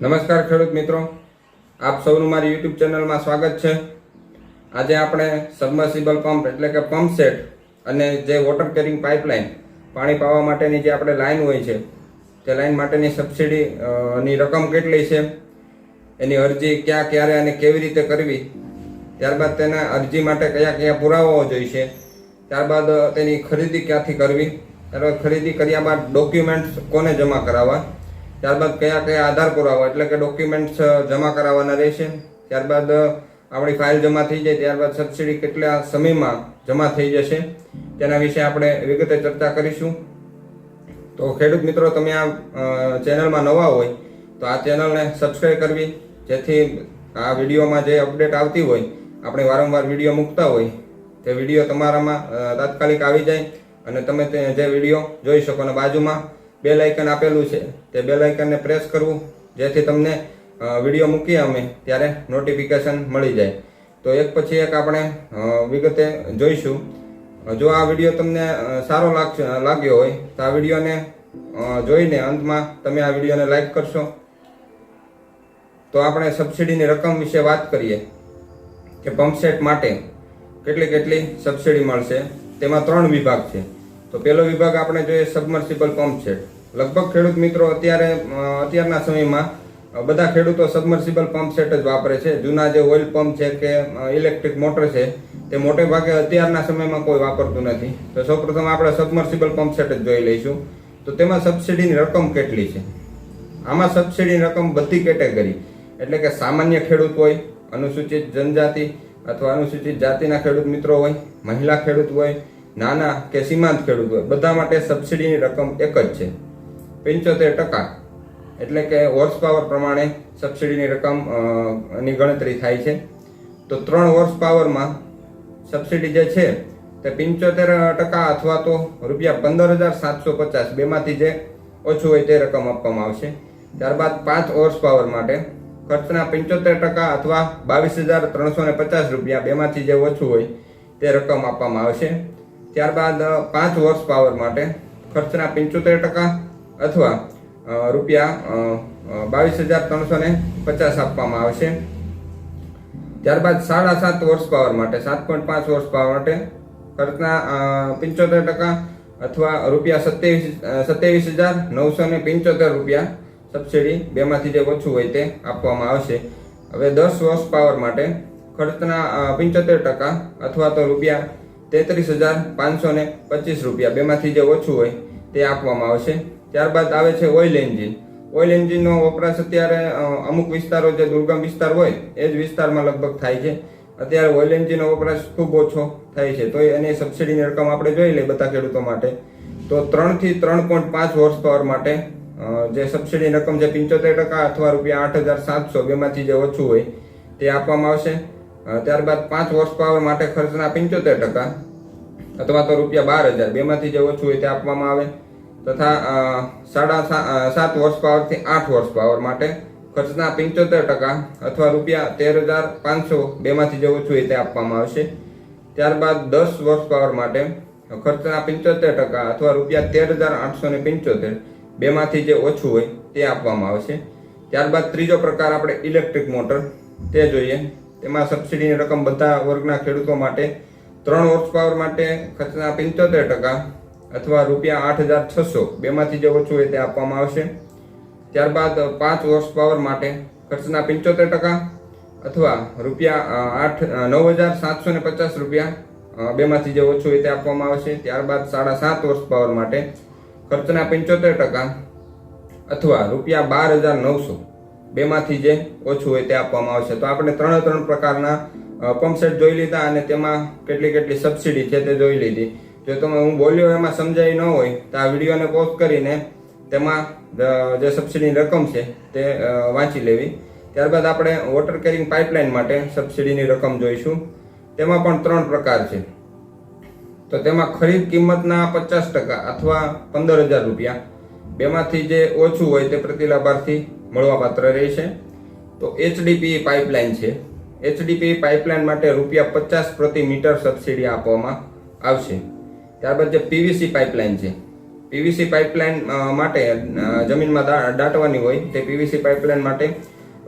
નમસ્કાર ખેડૂત મિત્રો. આપ સૌનું મારી યુટ્યુબ ચેનલમાં સ્વાગત છે. આજે આપણે સબમર્સિબલ પંપ એટલે કે પંપ સેટ અને જે વોટર કેરિંગ પાઇપલાઇન પાણી પાવા માટેની જે આપણે લાઇન હોય છે, તે લાઇન માટેની સબસિડી ની રકમ કેટલી છે, એની અરજી ક્યાં, ક્યારે અને કેવી રીતે કરવી, ત્યારબાદ તેના અરજી માટે કયા કયા પુરાવાઓ જોઈશે, ત્યારબાદ, તેની ખરીદી ક્યાંથી કરવી, ત્યારબાદ ખરીદી કર્યા બાદ ડોક્યુમેન્ટ્સ કોને જમા કરાવવા ત્યારબાદ કયા કયા આધાર પુરાવા, એટલે કે ડોક્યુમેન્ટ્સ જમા કરાવવાના રહેશે. ત્યારબાદ આપણી ફાઇલ જમા થઈ જાય, ત્યારબાદ સબસિડી કેટલા સમયમાં જમા થઈ જશે, તેના વિશે આપણે વિગતે ચર્ચા કરીશું. તો ખેડૂત મિત્રો, તમે આ ચેનલમાં નવા હોય, તો આ ચેનલને સબસ્ક્રાઈબ કરવી. જેથી આ વિડીયોમાં જે અપડેટ આવતી હોય, આપણે વારંવાર વીડિયો મૂકતા હોય, તે વીડિયો તમારામાં તાત્કાલિક આવી જાય અને તમે તે જે વીડિયો જોઈ શકો અને બાજુમાં. બેલ આઇકન આપેલું છે. તે બેલ આઇકનને પ્રેસ કરવું, જેથી તમને વીડિયો મૂકીએ અમે, ત્યારે નોટિફિકેશન મળી જાય. તો એક પછી એક આપણે વિગતે જોઈશું. જો આ વીડિયો તમને સારો લાગ્યો હોય, તો આ વિડીયોને જોઈને અંતમાં તમે આ વિડીયોને લાઈક કરશો. તો આપણે સબસિડીની રકમ વિશે વાત કરીએ, કે પંપ સેટ માટે કેટલી કેટલી સબસિડી મળશે. તેમાં ત્રણ વિભાગ છે. તો પહેલો વિભાગ આપણે જોઈએ સબમર્સિબલ પંપ છે. લગભગ ખેડૂત મિત્રો અત્યારે અત્યારના સમયમાં બધા ખેડૂતો સબમર્સિબલ પંપ સેટ જ વાપરે છે. જૂના જે ઓઇલ પંપ છે કે ઇલેક્ટ્રિક મોટર છે, તે મોટે ભાગે અત્યારના સમયમાં કોઈ વાપરતું નથી. તો સૌપ્રથમ આપણે સબમર્સિબલ પંપ સેટ જ જોઈ લઈશું. તો તેમાં સબસિડીની રકમ કેટલી છે? આમાં સબસિડીની રકમ બધી કેટેગરી એટલે કે સામાન્ય ખેડૂત હોય, અનુસૂચિત જનજાતિ અથવા અનુસૂચિત જાતિના ખેડૂત મિત્રો હોય, મહિલા ખેડૂત હોય નાના કે સીમાંત ખેડૂતો બધા માટે સબસિડીની રકમ એક જ છે. પંચોતેર ટકા. એટલે કે હોર્સ પાવર પ્રમાણે સબસિડીની રકમની ગણતરી થાય છે. તો ત્રણ હોર્સ પાવરમાં સબસિડી જે છે, તે પંચોતેર ટકા અથવા તો રૂપિયા પંદર હજાર સાતસો પચાસ, બેમાંથી જે ઓછું હોય તે રકમ આપવામાં આવશે. ત્યારબાદ પાંચ હોર્સ પાવર માટે ખર્ચના પંચોતેર ટકા અથવા બાવીસ હજાર ત્રણસો ને પચાસ રૂપિયા, બેમાંથી જે ઓછું હોય તે રકમ આપવામાં આવશે. ત્યારબાદ પાંચ વર્ષ પાવર માટે ખર્ચના પંચોતેર ટકા અથવા રૂપિયા બાવીસ હજાર ત્રણસો ને પચાસ આપવામાં આવશે ત્યારબાદ સાડા સાત વર્ષ પાવર માટે, સાત પોઈન્ટ પાંચ વર્ષ પાવર માટે ખર્ચના પંચોતેર ટકા અથવા રૂપિયા સત્યાવીસ સત્યાવીસ હજાર નવસો ને પંચોતેર રૂપિયા સબસિડી બેમાંથી જે ઓછું હોય તે આપવામાં આવશે હવે દસ વર્ષ પાવર માટે ખર્ચના પંચોતેર ટકા અથવા તો રૂપિયા તેત્રીસ હજાર પાંચસો ને પચીસ રૂપિયા. બેમાંથી જે ઓછું હોય તે આપવામાં આવશે. ત્યારબાદ આવે છે ઓઇલ એન્જિન. ઓઇલ એન્જિનનો વપરાશ અત્યારે અમુક વિસ્તારો જે દુર્ગમ વિસ્તાર હોય એ જ વિસ્તારમાં લગભગ થાય છે. અત્યારે ઓઇલ એન્જિનનો વપરાશ ખૂબ ઓછો થાય છે. તો એની સબસિડીની રકમ આપણે જોઈ લઈએ બધા ખેડૂતો માટે. તો ત્રણથી ત્રણ પોઈન્ટ પાંચ હોર્સ પાવર માટે જે સબસિડી રકમ છે પંચોતેર ટકા અથવા રૂપિયા આઠ હજાર સાતસો બેમાંથી જે ઓછું હોય તે આપવામાં આવશે. ત્યારબાદ પાંચ વર્ષ પાવર માટે ખર્ચના પંચોતેર ટકા, અથવા તો રૂપિયા બાર હજાર. બેમાંથી જે ઓછું હોય તે આપવામાં આવે. તથા સાડા સાત વર્ષ પાવરથી આઠ વર્ષ પાવર માટે ખર્ચના પંચોતેર ટકા, અથવા રૂપિયા તેર હજાર પાંચસો બેમાંથી જે ઓછું હોય તે આપવામાં આવશે. ત્યારબાદ દસ વર્ષ પાવર માટે ખર્ચના પંચોતેર ટકા, અથવા રૂપિયા તેર હજાર આઠસો ને પંચોતેર બેમાંથી જે ઓછું હોય તે આપવામાં આવશે. ત્યારબાદ ત્રીજો પ્રકાર આપણે ઇલેક્ટ્રિક મોટર, તે જોઈએ. તેમાં સબસિડીની રકમ બધા વર્ગના ખેડૂતો માટે ત્રણ હોર્સ પાવર માટે ખર્ચના પંચોતેર ટકા અથવા રૂપિયા આઠ હજાર છસો. બેમાંથી જે ઓછું હોય તે આપવામાં આવશે. ત્યારબાદ પાંચ હોર્સ પાવર માટે ખર્ચના પંચોતેર ટકા અથવા રૂપિયા આઠ નવ હજાર સાતસો ને પચાસ રૂપિયા બેમાંથી જે ઓછું હોય તે આપવામાં આવશે. ત્યારબાદ સાડા સાત હોર્સ પાવર માટે ખર્ચના પંચોતેર ટકા અથવા રૂપિયા બાર હજાર નવસો. બેમાંથી જે ઓછું હોય તે આપવામાં આવશે. તો આપણે ત્રણે ત્રણ પ્રકારના પંપસેટ પંપ સેટ જોઈ લીધા અને તેમાં કેટલી કેટલી સબસિડી છે તે જોઈ લીધી. જો તમે, હું બોલ્યો એમાં સમજાય ન હોય, તો આ વિડીયોને પોસ્ટ કરીને તેમાં જે સબસિડીની રકમ છે તે વાંચી લેવી. ત્યારબાદ આપણે વોટર કેરિંગ પાઇપલાઇન માટે સબસિડીની રકમ જોઈશું. તેમાં પણ ત્રણ પ્રકાર છે. તો તેમાં ખરીદ કિંમતના પચાસ ટકા અથવા પંદર હજાર રૂપિયા. બેમાંથી જે ઓછું હોય તે પ્રતિ લાભાર્થી મળવાપાત્ર રહેશે તો એચડીપી પાઇપલાઇન છે. એચડીપી પાઇપલાઇન માટે રૂપિયા પચાસ પ્રતિ મીટર સબસિડી આપવામાં આવશે. ત્યારબાદ જે પીવીસી પાઇપલાઇન છે. પીવીસી પાઇપલાઇન માટે જમીનમાં દાટવાની હોય તે પીવીસી પાઇપલાઇન માટે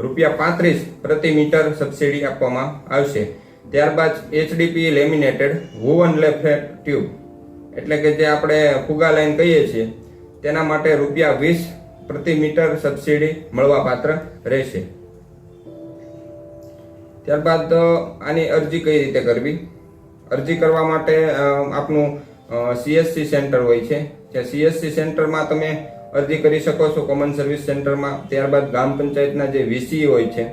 રૂપિયા પાંત્રીસ પ્રતિ મીટર સબસિડી આપવામાં આવશે. ત્યારબાદ HDP laminated woven lay flat tube એટલે કે જે આપણે ફુગા લાઈન કહીએ છીએ, તેના માટે રૂપિયા વીસ પ્રતિ મીટર સબસિડી મળવા પાત્ર રહેશે. ત્યારબાદ આની અરજી કઈ રીતે કરવી? અરજી કરવા માટે આપનું સીએસસી સેન્ટર હોય છે. ત્યાં સીએસસી સેન્ટરમાં તમે અરજી કરી શકો છો કોમન સર્વિસ સેન્ટરમાં. ત્યારબાદ ગ્રામ પંચાયતના જે વીસી હોય છે,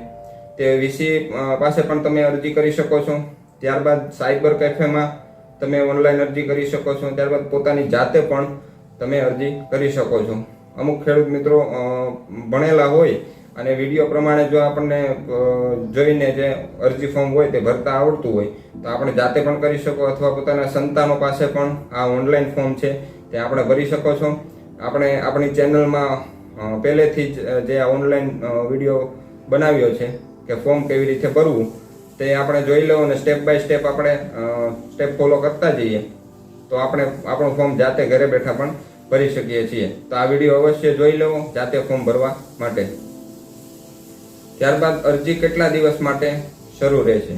તે વીસી પાસે પણ તમે અરજી કરી શકો છો. ત્યારબાદ સાયબર કેફેમાં તમે ઓનલાઈન અરજી કરી શકો છો. ત્યારબાદ પોતાની જાતે પણ તમે અરજી કરી શકો છો. અમુક ખેડૂત મિત્રો ભણેલા હોય અને વીડિયો પ્રમાણે જો આપણને જોઈને જે અરજી ફોર્મ હોય તે ભરતા આવડતું હોય, તો આપણે જાતે પણ કરી શકો અથવા પોતાના સંતાનો પાસે પણ આ ઓનલાઈન ફોર્મ છે તે આપણે ભરી શકો છો. આપણે આપણી ચેનલમાં પહેલેથી જ જે આ ઓનલાઈન વીડિયો બનાવ્યો છે કે ફોર્મ કેવી રીતે ભરવું, તે આપણે જોઈ લઉં અને સ્ટેપ બાય સ્ટેપ આપણે સ્ટેપ ફોલો કરતા જઈએ. તો આપણે આપણું ફોર્મ જાતે ઘરે બેઠા પણ ભરી શકીએ છીએ. તો આ વીડિયો અવશ્ય જોઈ લેવો, જાતે ફોર્મ ભરવા માટે. ત્યારબાદ અરજી કેટલા દિવસ માટે શરૂ રહેશે?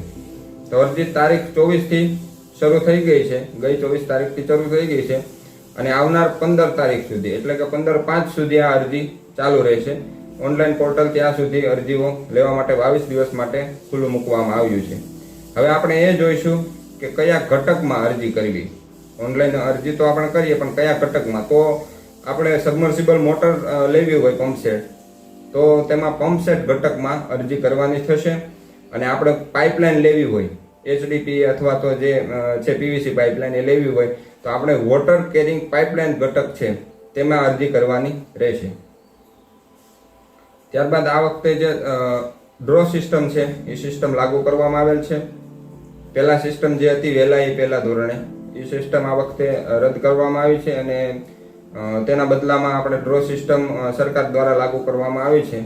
તો અરજી તારીખ ચોવીસથી શરૂ થઈ ગઈ છે. ગઈ ચોવીસ તારીખથી શરૂ થઈ ગઈ છે. અને આવનાર પંદર તારીખ સુધી, એટલે કે પંદર પાંચ સુધી આ અરજી ચાલુ રહેશે. ઓનલાઈન પોર્ટલ ત્યાં સુધી અરજીઓ લેવા માટે બાવીસ દિવસ માટે ખુલ્લું મૂકવામાં આવ્યું છે. હવે આપણે એ જોઈશું કે કયા ઘટકમાં અરજી કરવી. ઓનલાઈન અરજી તો આપણે કરીએ, પણ કયા ઘટકમાં? તો આપણે સબમર્સિબલ મોટર લેવી હોય પંપ સેટ તો તેમાં પંપ સેટ ઘટકમાં અરજી કરવાની થશે અને આપણે પાઇપલાઇન લેવી હોય એચડીપી અથવા તો જે છે પીવીસી પાઇપલાઇન એ લેવી હોય, તો આપણે વોટર કેરિંગ પાઇપલાઇન ઘટક છે, તેમાં અરજી કરવાની રહેશે. ત્યારબાદ આ વખતે જે ડ્રો સિસ્ટમ છે, એ સિસ્ટમ લાગુ કરવામાં આવેલ છે. પહેલા સિસ્ટમ જે હતી, વહેલા એ પહેલાં ધોરણે એ સિસ્ટમ આ વખતે રદ કરવામાં આવી છે અને તેના બદલામાં આપણે ડ્રો સિસ્ટમ સરકાર દ્વારા લાગુ કરવામાં આવી છે.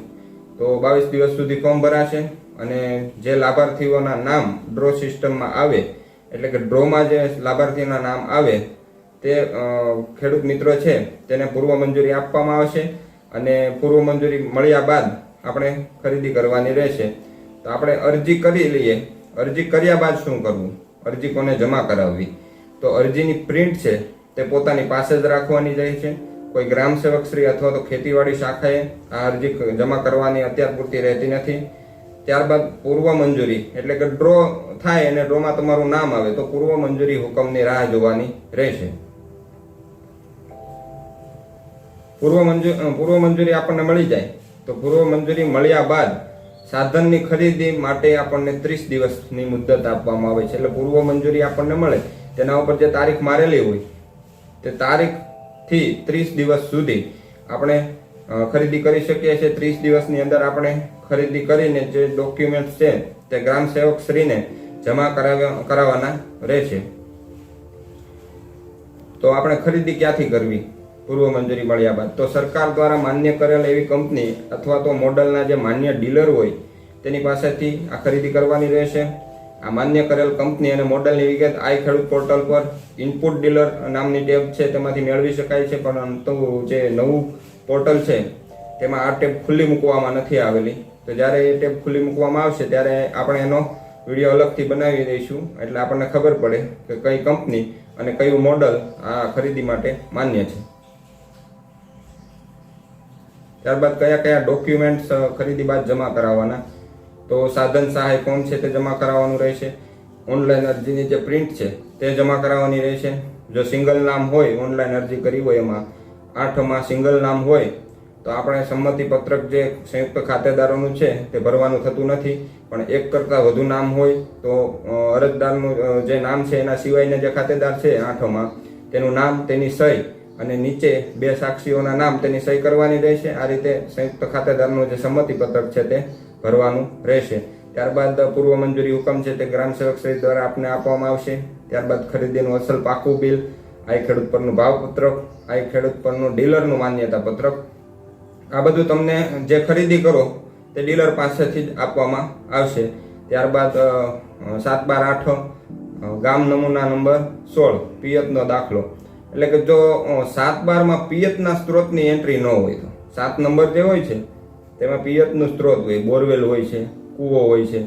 તો બાવીસ દિવસ સુધી ફોર્મ ભરાશે અને જે લાભાર્થીઓના નામ ડ્રો સિસ્ટમમાં આવે, એટલે કે ડ્રોમાં જે લાભાર્થીના નામ આવે, તે ખેડૂત મિત્રો છે, તેને પૂર્વ મંજૂરી આપવામાં આવશે અને પૂર્વ મંજૂરી મળ્યા બાદ આપણે ખરીદી કરવાની રહેશે. તો આપણે અરજી કરી લઈએ. અરજી કર્યા બાદ શું કરવું? અરજી કોને જમા કરાવવી? તો અરજીની પ્રિન્ટ છે તે પોતાની પાસે જ રાખવાની જાય છે. કોઈ ગ્રામ સેવક શ્રી અથવા તો ખેતીવાડી શાખાએ આ અરજી જમા કરવાની અત્યાર પૂરતી રહેતી નથી. ત્યારબાદ પૂર્વ મંજૂરી, એટલે કે ડ્રો થાય અને ડ્રોમાં તમારું નામ આવે, તો પૂર્વ મંજૂરી હુકમની રાહ જોવાની રહેશે. પૂર્વ મંજૂર પૂર્વ મંજૂરી આપણને મળી જાય. તો પૂર્વ મંજૂરી મળ્યા બાદ સાધનની ખરીદી માટે આપણને ત્રીસ દિવસની મુદત આપવામાં આવે છે. એટલે પૂર્વ મંજૂરી આપણને મળે. તેના ઉપર જે તારીખ મારેલી હોય, તે તારીખથી ત્રીસ દિવસ સુધી આપણે ખરીદી કરી શકીએ છીએ. ત્રીસ દિવસની અંદર આપણે ખરીદી કરીને જે ડોક્યુમેન્ટ છે, તે ગ્રામ સેવક શ્રીને જમા કરાવવાના રહેશે. તો આપણે ખરીદી ક્યાંથી કરવી? પૂર્વ મંજૂરી મળ્યા બાદ. તો સરકાર દ્વારા માન્ય કરેલ એવી કંપની અથવા તો મોડલના જે માન્ય ડીલર હોય, તેની પાસેથી આ ખરીદી કરવાની રહેશે. આ માન્ય કરેલ કંપની અને મોડલની વિગત આઈ ખેડૂત પોર્ટલ પર ઇનપુટ ડીલર નામની ટેબ છે, તેમાંથી મેળવી શકાય છે, પરંતુ જે નવું પોર્ટલ છે, તેમાં આ ટેબ ખુલ્લી મૂકવામાં નથી આવેલી. તો જ્યારે એ ટેબ ખુલ્લી મૂકવામાં આવશે, ત્યારે આપણે એનો વીડિયો અલગથી બનાવી દઈશું. એટલે આપણને ખબર પડે કે કઈ કંપની અને કયું મોડલ આ ખરીદી માટે માન્ય છે. ત્યારબાદ કયા કયા ડોક્યુમેન્ટ્સ ખરીદી બાદ જમા કરાવવાના? તો સાધન સહાય ફોર્મ છે તે જમા કરાવવાનું રહેશે? ઓનલાઈન અરજીની જે પ્રિન્ટ છે, તે જમા કરાવવાની રહેશે. જો સિંગલ નામ હોય ઓનલાઈન અરજી કરી હોય એમાં, આઠમાં સિંગલ નામ હોય, તો આપણે સંમતિ પત્રક જે સંયુક્ત ખાતેદારોનું છે, તે ભરવાનું થતું નથી. પણ એક કરતાં વધુ નામ હોય, તો અરજદારનું જે નામ છે, એના સિવાયના જે ખાતેદાર છે, આઠમાં, તેનું નામ, તેની સહી અને નીચે બે સાક્ષીઓના નામ તેની સહી કરવાની રહેશે. આ રીતે સંયુક્ત ખાતેદારનું જે સંમતિ પત્રક છે તે ભરવાનું રહેશે. ત્યારબાદ પૂર્વ મંજૂરી હુકમ છે તે ગ્રામ સેવક શ્રી દ્વારા આપને આપવામાં આવશે. ત્યારબાદ ખરીદીનું અસલ પાકું બિલ આઈ ખેડૂત પરનું ભાવપત્રક આઈ ખેડૂત પરનું ડીલરનું માન્યતા પત્રક આ બધું તમને જે ખરીદી કરો તે ડીલર પાસેથી જ આપવામાં આવશે. ત્યારબાદ સાત બાર આઠ ગામ નમૂના નંબર સોળ, પિયતનો દાખલો. એટલે કે જો સાત બારમાં પિયતના સ્ત્રોતની એન્ટ્રી ન હોય તો. સાત નંબર જે હોય છે તેમાં પિયતનો સ્ત્રોત હોય, બોરવેલ હોય છે, કૂવો હોય છે,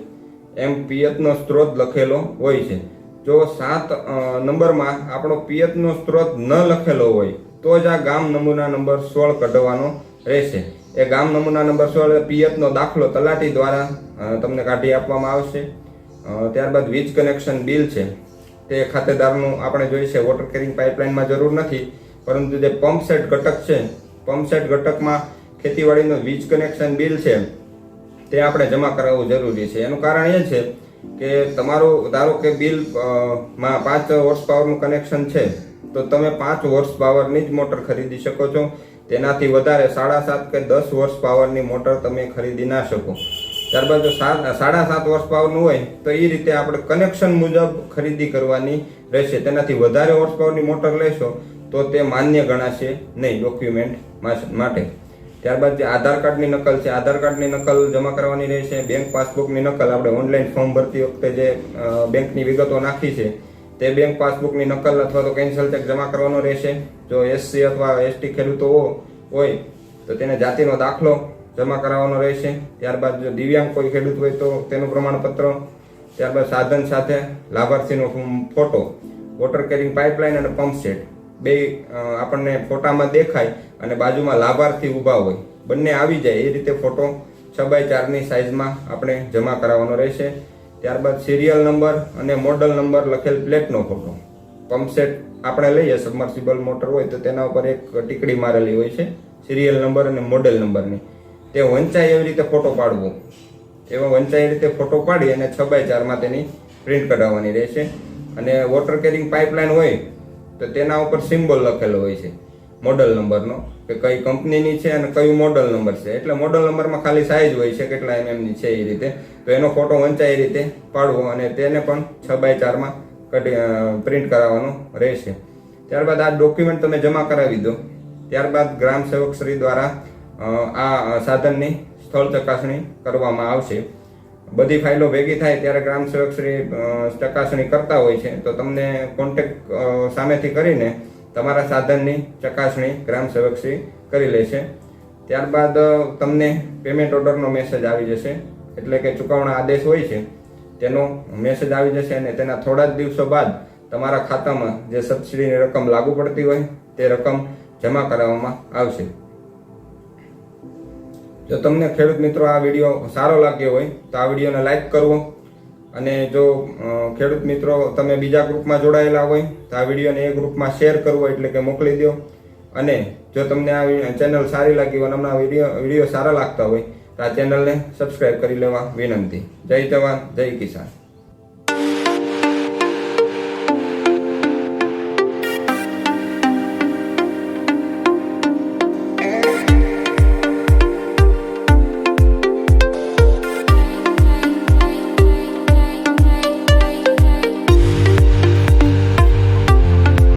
એમ પિયતનો સ્ત્રોત લખેલો હોય છે. જો સાત નંબરમાં આપણો પિયતનો સ્ત્રોત ન લખેલો હોય, તો જ આ ગામ નમૂના નંબર સોળ કઢવાનો રહેશે. એ ગામ નમૂના નંબર સોળ પિયતનો દાખલો તલાટી દ્વારા તમને કાઢી આપવામાં આવશે. ત્યારબાદ વીજ કનેક્શન બિલ છે. તે ખાતેદારનું આપણે જોઈ છે, વોટર કેરિંગ પાઇપલાઇનમાં જરૂર નથી, પરંતુ જે પંપ સેટ ઘટક છે, પંપ સેટ ઘટકમાં ખેતીવાડીનું વીજ કનેક્શન બિલ છે, તે આપણે જમા કરાવવું જરૂરી છે. એનું કારણ એ છે કે તમારું, ધારો કે બિલમાં પાંચ હોર્સ પાવરનું કનેક્શન છે, તો તમે પાંચ હોર્સ પાવરની જ મોટર ખરીદી શકો છો. તેનાથી વધારે સાડા સાત કે દસ હોર્સ પાવરની મોટર તમે ખરીદી ના શકો. ત્યારબાદ જો સાત, સાડા સાત હોર્સ પાવરનું હોય, તો એ રીતે આપણે કનેક્શન મુજબ ખરીદી કરવાની રહેશે. તેનાથી વધારે હોર્સ પાવરની મોટર લેશો, તો તે માન્ય ગણાશે નહીં ડોક્યુમેન્ટ માટે. ત્યારબાદ જે આધાર કાર્ડની નકલ છે, આધાર કાર્ડની નકલ જમા કરવાની રહેશે બેંક પાસબુકની નકલ, આપણે ઓનલાઈન ફોર્મ ભરતી વખતે જે બેંકની વિગતો નાખી છે, તે બેંક પાસબુકની નકલ અથવા તો કેન્સલ ચેક જમા કરવાનો રહેશે. જો એસસી અથવા એસટી ખેડૂતો હોય, તો તેને જાતિનો દાખલો જમા કરાવવાનો રહેશે. ત્યારબાદ જો દિવ્યાંગ કોઈ ખેડૂત હોય તો તેનું પ્રમાણપત્ર, ત્યારબાદ સાધન સાથે લાભાર્થીનો ફોટો વોટર કેરિંગ પાઇપલાઇન અને પંપ સેટ બે આપણને ફોટામાં દેખાય અને બાજુમાં લાભાર્થી ઊભા હોય. બંને આવી જાય, એ રીતે ફોટો છ બાય ચારની સાઇઝમાં આપણે જમા કરાવવાનો રહેશે. ત્યારબાદ સિરિયલ નંબર અને મોડલ નંબર લખેલ પ્લેટનો ફોટો. પંપસેટ આપણે લઈએ, સબમર્સિબલ મોટર હોય તો તેના ઉપર એક ટીકડી મારેલી હોય છે, સિરિયલ નંબર અને મોડેલ નંબરની. તે વંચાય એવી રીતે ફોટો પાડવો. એવા વંચાય રીતે ફોટો પાડી અને છ બાય ચારમાં તેની પ્રિન્ટ કઢાવવાની રહેશે. અને વોટર કેરિંગ પાઇપલાઇન હોય તો તેના ઉપર સિમ્બોલ લખેલો હોય છે મોડલ નંબરનો કે કઈ કંપનીની છે અને કયું મોડલ નંબર છે. એટલે મોડલ નંબરમાં ખાલી સાઇઝ હોય છે, કેટલા એમએમની છે એ રીતે. તો એનો ફોટો વંચાય રીતે પાડવો અને તેને પણ છ બાય ચારમાં કટી પ્રિન્ટ કરાવવાનો રહેશે. ત્યારબાદ આ ડોક્યુમેન્ટ તમે જમા કરાવી દો. ત્યારબાદ ગ્રામ સેવક શ્રી દ્વારા આ સાધનની સ્થળ ચકાસણી કરવામાં આવશે. બધી ફાઇલો ભેગી થાય ત્યારે ગ્રામ સેવક શ્રી ચકાસણી કરતા હોય છે. તો તમને કોન્ટેક સામેથી કરીને તમારા સાધનની ચકાસણી ગ્રામ સેવક શ્રી કરી લેશે ત્યારબાદ તમને પેમેન્ટ ઓર્ડરનો મેસેજ આવી જશે. એટલે કે ચૂકવણા આદેશ હોય છે, તેનો મેસેજ આવી જશે અને તેના થોડા જ દિવસો બાદ તમારા ખાતામાં જે સબસિડીની રકમ લાગુ પડતી હોય, તે રકમ જમા કરાવવામાં આવશે. જો તમને ખેડૂત મિત્રો આ વીડિયો સારો લાગ્યો હોય, તો આ વિડીયોને લાઈક કરવો. અને જો ખેડૂત મિત્રો તમે બીજા ગ્રુપમાં જોડાયેલા હોય, તો આ વિડીયોને એ ગ્રુપમાં શેર કરવો એટલે કે મોકલી દો. અને જો તમને આ ચેનલ સારી લાગી હોય અમને વીડિયો વીડિયો સારા લાગતા હોય, તો આ ચેનલને સબસ્ક્રાઈબ કરી લેવા વિનંતી. જય જવાન, જય કિસાન.